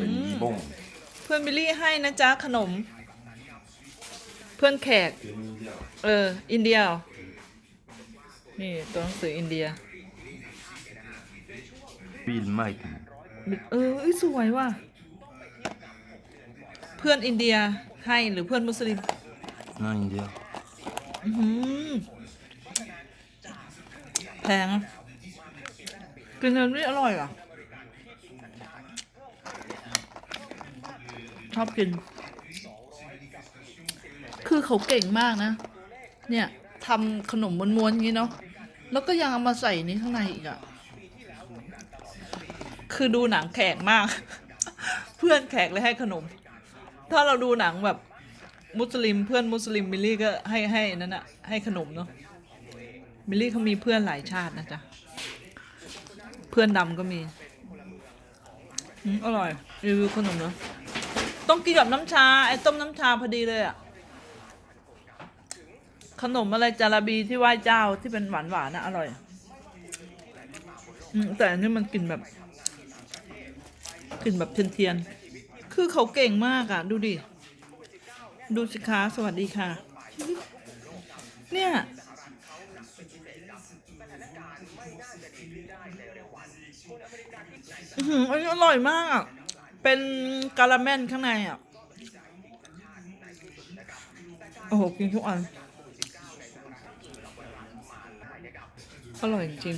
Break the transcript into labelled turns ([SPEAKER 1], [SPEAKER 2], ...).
[SPEAKER 1] เป็นยีบ้ง
[SPEAKER 2] เพื่อนบิลลี่ให้นะจ๊ะขนม เพื่อนแขก
[SPEAKER 1] เป็นเดียว
[SPEAKER 2] เออ อินเดียเหรอนี่ตัวหนังสืออินเดีย
[SPEAKER 1] ปีนไม่ถึง
[SPEAKER 2] เออเอ้ยสวยว่ะ เพื่อนอินเดียให้หรือเพื่อนมุสลิม
[SPEAKER 1] น่าอินเดีย
[SPEAKER 2] อื้อหือแพงอะกินแล้วนี่อร่อยอะ ชอบกิน คือเขาเก่งมากนะ เนี่ยทำขนมม้วนๆอย่างนี้เนาะ แล้วก็ยังเอามาใส่นี้ข้างในอีกอะคือดูหนังแขกมาก เพื่อนแขกเลยให้ขนม ถ้าเราดูหนังแบบมุสลิมเพื่อนมุสลิมมิลลี่ก็ให้ให้นั่นอะให้ขนมเนาะ มิลลี่เขามีเพื่อนหลายชาตินะจ๊ะ เพื่อนดำก็มี อร่อยรีวิวขนมเนาะ ต้องกินกับน้ำชา ไอ้ต้มน้ำชาพอดีเลยอะขนมอะไรจาราบีที่ไหว้เจ้าที่เป็นหวานหวานนะอร่อยอืมแต่อันนี้มันกลิ่นแบบกลิ่นแบบเทียนๆคือเขาเก่งมากอะดูดิ ดูสิคะสวัสดีค่ะ เนี่ยอื้อหืออันนี้อร่อยมากอะ เป็นกาลาเมนข้างในอะ โอ้โห กินทุกอัน อร่อยจริง